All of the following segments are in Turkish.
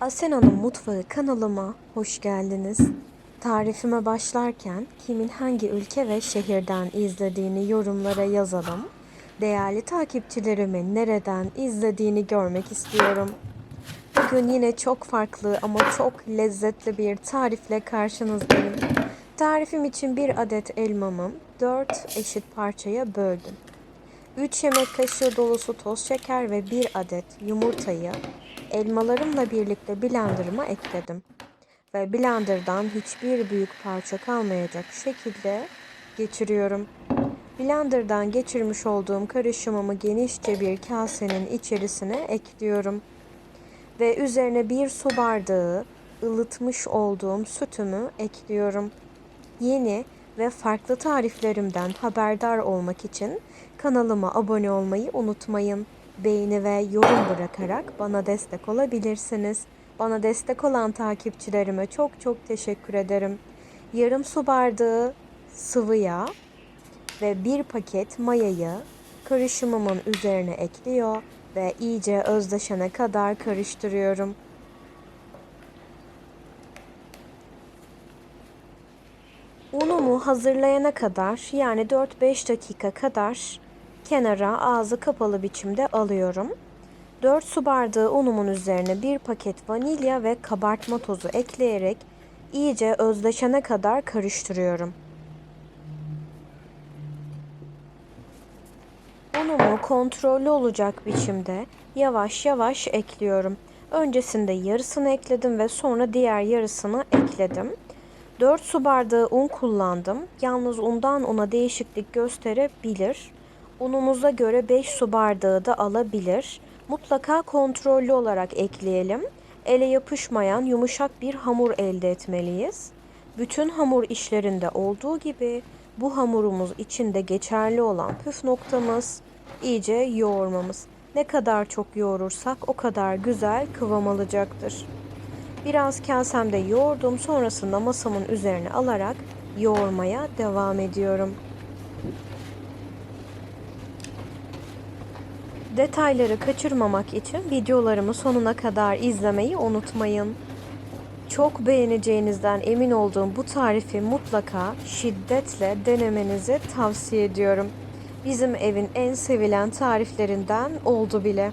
Asena'nın Mutfağı kanalıma hoş geldiniz. Tarifime başlarken kimin hangi ülke ve şehirden izlediğini yorumlara yazalım. Değerli takipçilerimin nereden izlediğini görmek istiyorum. Bugün yine çok farklı ama çok lezzetli bir tarifle karşınızdayım. Tarifim için bir adet elmamı 4 eşit parçaya böldüm. 3 yemek kaşığı dolusu toz şeker ve 1 adet yumurtayı elmalarımla birlikte blenderıma ekledim. Ve blenderdan hiçbir büyük parça kalmayacak şekilde geçiriyorum. Blenderdan geçirmiş olduğum karışımımı genişçe bir kasenin içerisine ekliyorum. Ve üzerine bir su bardağı ılıtmış olduğum sütümü ekliyorum. Yeni ve farklı tariflerimden haberdar olmak için kanalıma abone olmayı unutmayın. Beğeni ve yorum bırakarak bana destek olabilirsiniz. Bana destek olan takipçilerime çok çok teşekkür ederim. Yarım su bardağı sıvı yağ ve bir paket mayayı karışımımın üzerine ekliyor ve iyice özdeşene kadar karıştırıyorum. Unumu hazırlayana kadar yani 4-5 dakika kadar kenara ağzı kapalı biçimde alıyorum. 4 su bardağı unumun üzerine bir paket vanilya ve kabartma tozu ekleyerek iyice özleşene kadar karıştırıyorum. Unumu kontrollü olacak biçimde yavaş yavaş ekliyorum. Öncesinde yarısını ekledim ve sonra diğer yarısını ekledim. 4 su bardağı un kullandım. Yalnız undan una değişiklik gösterebilir. Ununuza göre 5 su bardağı da alabilir. Mutlaka kontrollü olarak ekleyelim. Ele yapışmayan yumuşak bir hamur elde etmeliyiz. Bütün hamur işlerinde olduğu gibi bu hamurumuz içinde geçerli olan püf noktamız iyice yoğurmamız. Ne kadar çok yoğurursak o kadar güzel kıvam alacaktır. Biraz kasemde yoğurdum sonrasında masamın üzerine alarak yoğurmaya devam ediyorum. Detayları kaçırmamak için videolarımı sonuna kadar izlemeyi unutmayın. Çok beğeneceğinizden emin olduğum bu tarifi mutlaka şiddetle denemenizi tavsiye ediyorum. Bizim evin en sevilen tariflerinden oldu bile.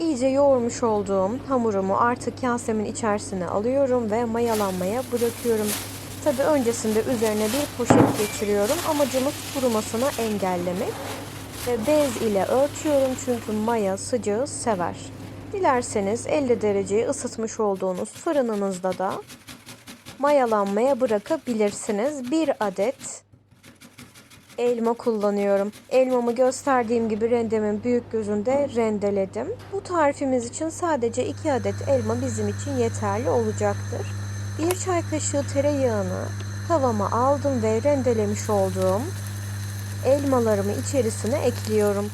İyice yoğurmuş olduğum hamurumu artık kasemin içerisine alıyorum ve mayalanmaya bırakıyorum. Tabi öncesinde üzerine bir poşet geçiriyorum. Amacımız kurumasını engellemek. Ve bez ile örtüyorum çünkü maya sıcağı sever. Dilerseniz 50 dereceyi ısıtmış olduğunuz fırınınızda da mayalanmaya bırakabilirsiniz. Bir adet elma kullanıyorum. Elmamı gösterdiğim gibi rendemin büyük gözünde rendeledim. Bu tarifimiz için sadece 2 adet elma bizim için yeterli olacaktır. 1 çay kaşığı tereyağını tavama aldım ve rendelemiş olduğum elmalarımı içerisine ekliyorum.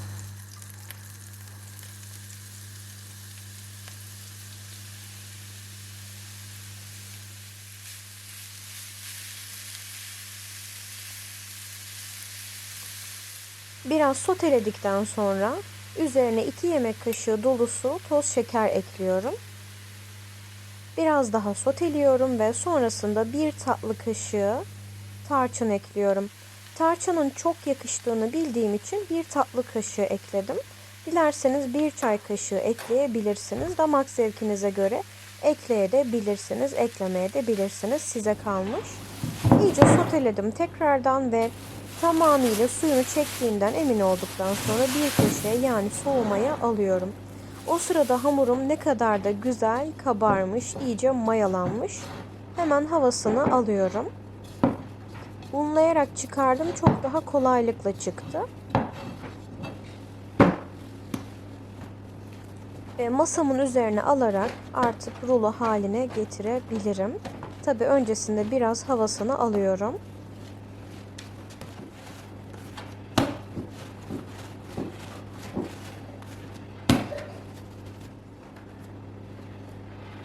Biraz soteledikten sonra üzerine 2 yemek kaşığı dolusu toz şeker ekliyorum. Biraz daha soteliyorum ve sonrasında bir tatlı kaşığı tarçın ekliyorum. Tarçının çok yakıştığını bildiğim için bir tatlı kaşığı ekledim. Dilerseniz bir çay kaşığı ekleyebilirsiniz. Damak zevkinize göre ekleyebilirsiniz, eklemeye de bilirsiniz. Size kalmış. İyice soteledim tekrardan ve tamamıyla suyunu çektiğinden emin olduktan sonra bir köşeye yani soğumaya alıyorum. O sırada hamurum ne kadar da güzel kabarmış, iyice mayalanmış. Hemen havasını alıyorum. Unlayarak çıkardım. Çok daha kolaylıkla çıktı. Ve masamın üzerine alarak artık rulo haline getirebilirim. Tabi öncesinde biraz havasını alıyorum.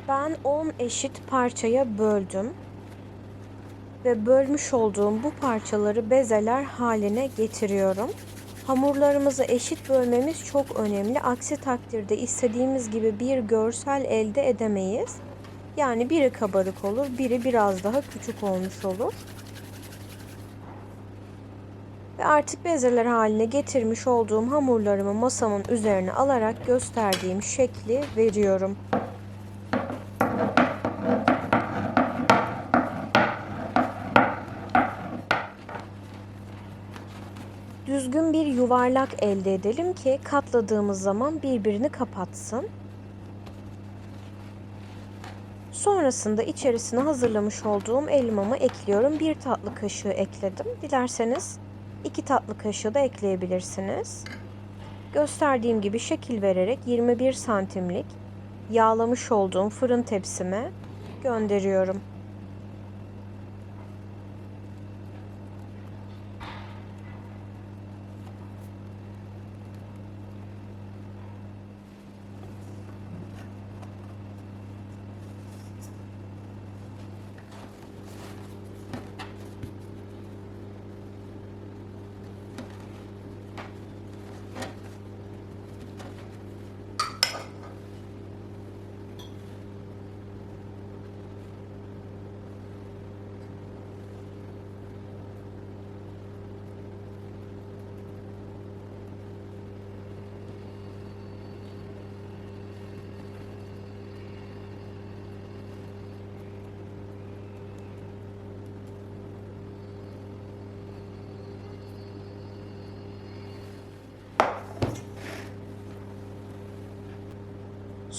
Ben 10 eşit parçaya böldüm ve bölmüş olduğum bu parçaları bezeler haline getiriyorum. Hamurlarımızı eşit bölmemiz çok önemli. Aksi takdirde istediğimiz gibi bir görsel elde edemeyiz. Yani biri kabarık olur, biri biraz daha küçük olmuş olur. Ve artık bezeler haline getirmiş olduğum hamurlarımı masamın üzerine alarak gösterdiğim şekli veriyorum. Düzgün bir yuvarlak elde edelim ki katladığımız zaman birbirini kapatsın. Sonrasında içerisine hazırlamış olduğum elmamı ekliyorum. Bir tatlı kaşığı ekledim. Dilerseniz iki tatlı kaşığı da ekleyebilirsiniz. Gösterdiğim gibi şekil vererek 21 santimlik yağlamış olduğum fırın tepsime gönderiyorum.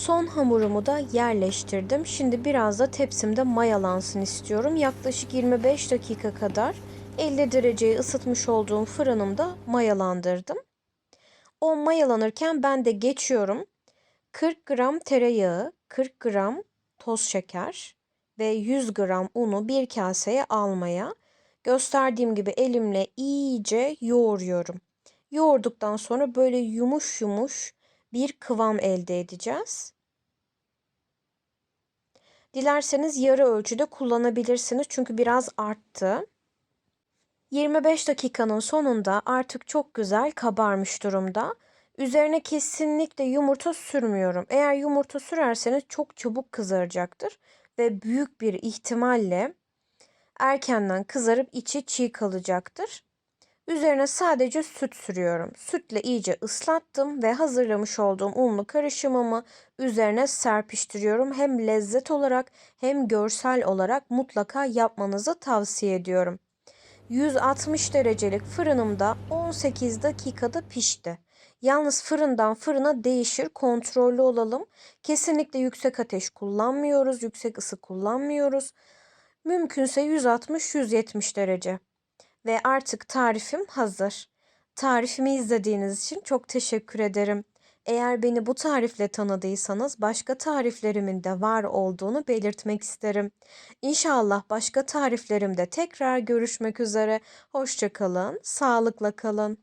Son hamurumu da yerleştirdim. Şimdi biraz da tepsimde mayalansın istiyorum. Yaklaşık 25 dakika kadar 50 dereceyi ısıtmış olduğum fırınımda mayalandırdım. O mayalanırken ben de geçiyorum. 40 gram tereyağı, 40 gram toz şeker ve 100 gram unu bir kaseye almaya gösterdiğim gibi elimle iyice yoğuruyorum. Yoğurduktan sonra böyle yumuş yumuş bir kıvam elde edeceğiz. Dilerseniz yarı ölçüde kullanabilirsiniz çünkü biraz arttı. 25 dakikanın sonunda artık çok güzel kabarmış durumda. Üzerine kesinlikle yumurta sürmüyorum. Eğer yumurta sürerseniz çok çabuk kızaracaktır ve büyük bir ihtimalle erkenden kızarıp içi çiğ kalacaktır. Üzerine sadece süt sürüyorum. Sütle iyice ıslattım ve hazırlamış olduğum unlu karışımımı üzerine serpiştiriyorum. Hem lezzet olarak hem görsel olarak mutlaka yapmanızı tavsiye ediyorum. 160 derecelik fırınımda 18 dakikada pişti. Yalnız fırından fırına değişir. Kontrollü olalım. Kesinlikle yüksek ateş kullanmıyoruz. Yüksek ısı kullanmıyoruz. Mümkünse 160-170 derece. Ve artık tarifim hazır. Tarifimi izlediğiniz için çok teşekkür ederim. Eğer beni bu tarifle tanıdıysanız başka tariflerimin de var olduğunu belirtmek isterim. İnşallah başka tariflerimde tekrar görüşmek üzere. Hoşçakalın, sağlıkla kalın.